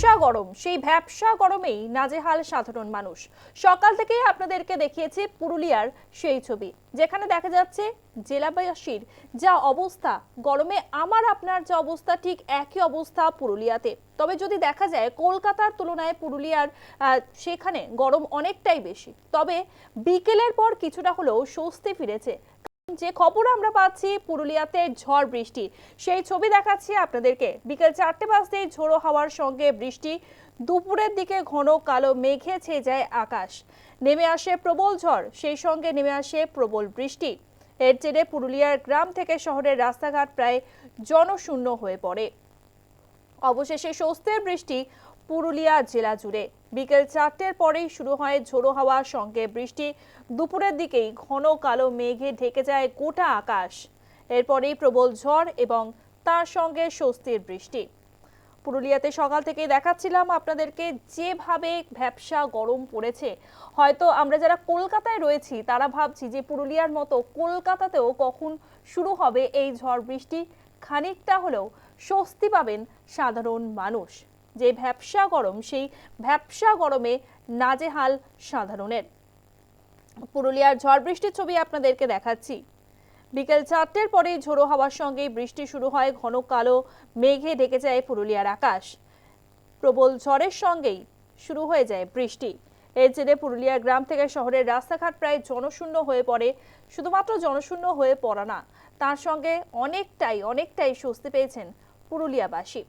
ভ্যাবসা গরম, সেই ভ্যাবসা গরমেই নাজেহাল সাধারণ মানুষ। সকাল থেকেই আপনাদেরকে দেখিয়েছি পুরুলিয়ার সেই ছবি, যেখানে দেখা যাচ্ছে জেলাবাসীর যা অবস্থা। গরমে আমার আপনার যা অবস্থা, ঠিক একই অবস্থা পুরুলিয়াতে। তবে যদি দেখা যায়, কলকাতার তুলনায় পুরুলিয়ার সেখানে গরম অনেকটাই বেশি। তবে বিকেলের পর কিছুটা হলেও স্বস্তি ফিরেছে যে খবর আমরা পাচ্ছি, পুরুলিয়াতে ঝড় বৃষ্টি। সেই ছবি দেখাচ্ছি আপনাদেরকে। বিকেল চারটে বাজতেই ঝোড়ো হাওয়ার সঙ্গে বৃষ্টি। দুপুরের দিকে ঘন কালো মেঘে ছেয়ে যায় আকাশ। নেমে আসে প্রবল ঝড়, সেই সঙ্গে নেমে আসে প্রবল বৃষ্টি। এর জেরে পুরুলিয়ার গ্রাম থেকে শহরের রাস্তাঘাট প্রায় জনশূন্য হয়ে পড়ে। অবশেষে স্বস্তির বৃষ্টি পুরুলিয়া জেলা জুড়ে। বিকেল চারটের পরেই শুরু হয় ঝোড়ো হাওয়ার সঙ্গে বৃষ্টি। দুপুরের দিকেই ঘন কালো মেঘে ঢেকে যায় গোটা আকাশ। এরপরেই প্রবল ঝড় এবং তার সঙ্গে স্বস্তির বৃষ্টি। পুরুলিয়াতে সকাল থেকেই দেখাচ্ছিলাম আপনাদেরকে যেভাবে ভ্যাবসা গরম পড়েছে। হয়তো আমরা যারা কলকাতায় রয়েছি, তারা ভাবছি যে পুরুলিয়ার মতো কলকাতাতেও কখন শুরু হবে এই ঝড় বৃষ্টি। খানিকটা হলেও স্বস্তি পাবেন সাধারণ মানুষ। যে ভ্যাবসা গরম, সেই ভ্যাবসা গরমে নাজেহাল সাধারণের। পুরুলিয়ার ঝড় বৃষ্টির ছবি আপনাদেরকে দেখাচ্ছি। বিকেল চারটের পরেই ঝোড়ো হাওয়ার সঙ্গে বৃষ্টি শুরু হয় ঘন কালো মেঘে ঢেকে যায় পুরুলিয়ার আকাশ। প্রবল ঝড়ের সঙ্গেই শুরু হয়ে যায় বৃষ্টি। এর জেরে পুরুলিয়ার গ্রাম থেকে শহরের রাস্তাঘাট প্রায় জনশূন্য হয়ে পড়ে, শুধুমাত্র জনশূন্য হয়ে পড়া না, তার সঙ্গে অনেকটাই অনেকটাই স্বস্তি পেয়েছেন পুরুলিয়াবাসী।